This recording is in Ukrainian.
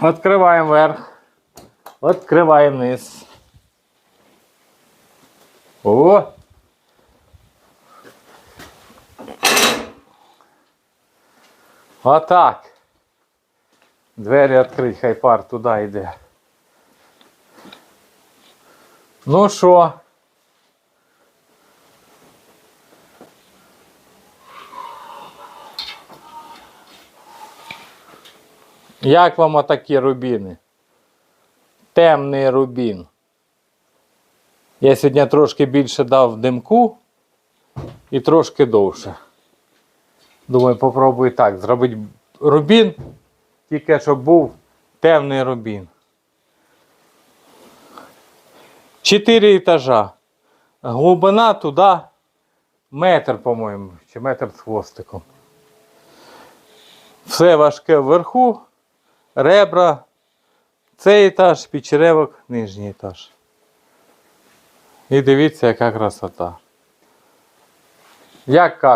Откриваємо верх. Откриваємо низ. О! Отак. Двері відкрить, хай пар туди йде. Ну що? Як вам отакі рубіни? Темний рубін. Я сьогодні трошки більше дав димку і трошки довше. Думаю, попробую так. Зробити рубін, тільки щоб був темний рубін. Чотири етажа. Глибина туди метр, по-моєму, чи метр з хвостиком. Все важке вверху, ребра, цей етаж, підчеревок, нижній етаж. І дивіться, яка красота. Як кажуть.